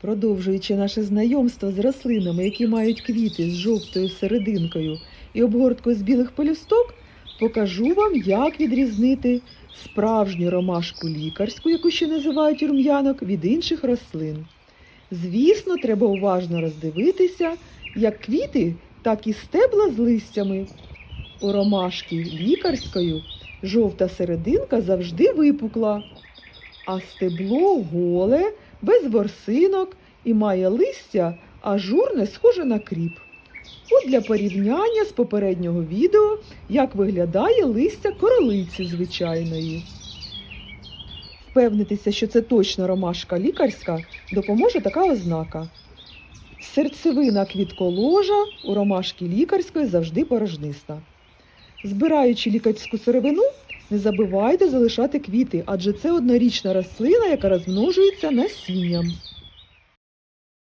Продовжуючи наше знайомство з рослинами, які мають квіти з жовтою серединкою і обгорткою з білих пелюсток, покажу вам, як відрізнити справжню ромашку лікарську, яку ще називають рум'янок, від інших рослин. Звісно, треба уважно роздивитися як квіти, так і стебла з листями. У ромашки лікарської жовта серединка завжди випукла, а стебло голе, без ворсинок і має листя ажурне, схоже на кріп. От для порівняння з попереднього відео, як виглядає листя королиці звичайної. Впевнитися, що це точно ромашка лікарська, допоможе така ознака. Серцевина квітколожа у ромашки лікарської завжди порожниста. Збираючи лікарську сировину, не забувайте залишати квіти, адже це однорічна рослина, яка розмножується насінням.